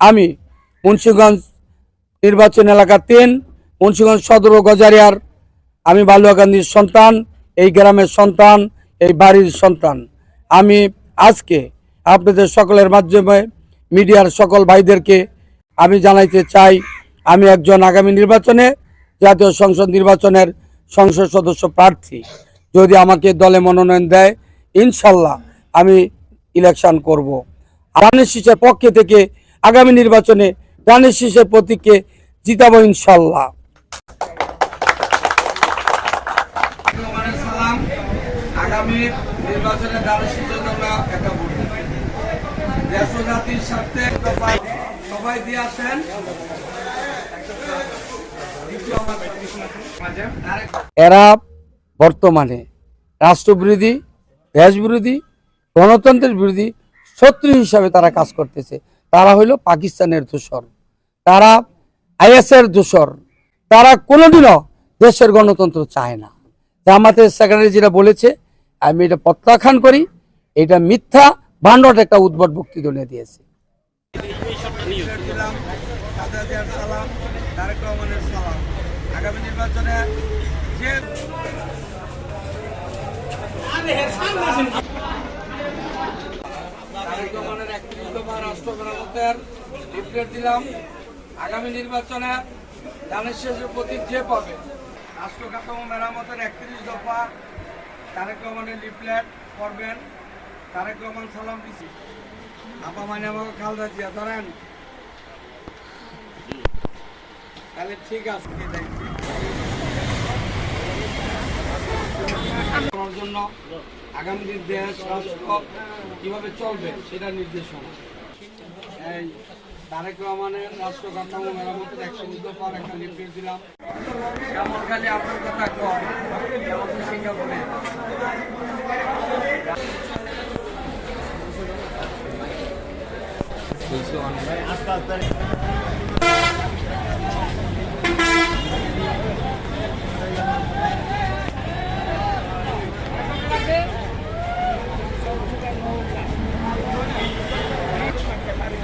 আমি মুন্সিগঞ্জ নির্বাচন এলাকা তিন, মুন্সিগঞ্জ সদর ও গজারিয়ার। আমি বালুয়াকান্দির সন্তান, এই গ্রামের সন্তান, এই বাড়ির সন্তান। আমি আজকে আপনাদের সকলের মাধ্যমে মিডিয়ার সকল ভাইদেরকে আমি জানাইতে চাই, আমি একজন আগামী নির্বাচনে জাতীয় সংসদ নির্বাচনের সংসদ সদস্য প্রার্থী। যদি আমাকে দলে মনোনয়ন দেয়, ইনশাল্লাহ আমি ইলেকশন করব। রানের শীষের পক্ষে থেকে আগামী নির্বাচনে রানের শীষের প্রতীককে জিতাবো ইনশাল্লাহ সালাম নির্বাচনে দানের শীষের জন্য একটা ভোট দেশ জাতির স্বার্থে সবাই দিয়ে আসেন। এরা বর্তমানে রাষ্ট্রবিরোধী দেশবিরোধী গণতন্ত্রের বিরোধী শত্রু হিসাবে তারা কাজ করতেছে। তারা হইল পাকিস্তানের দোসর তারা আইএসের দোসর তারা কোনোদিনও দেশের গণতন্ত্র চায় না। জামাতের সেক্রেটারি যেটা বলেছে, আমি এটা প্রত্যাখ্যান করি, এটা মিথ্যা ভান্ডট একটা উদ্ভট বক্তৃতা দিয়েছে। দফা লিফলেট দিলাম। আগামী নির্বাচনে ধানের শেষের প্রতীক যে পাবে রাষ্ট্র কাঠামো মেরামতের একত্রিশ দফা, তারেক রহমানের লিফলেট করবেন তারেক রহমান, সালাম দিছি। আপা মানে আমাকে খালদা জিয়া ধরেন। তাহলে ঠিক আছে জন্য আগামী দিন দেশ, রাষ্ট্র কীভাবে চলবে, সেটা নির্দেশনা। এই তারেক রহমানের রাষ্ট্র কাঠামো মেরামতের একশো পর একটা নির্দেশ দিলাম। কেমন খালি আপনার কথা কম সিঙ্গাপুরে এইখানে তো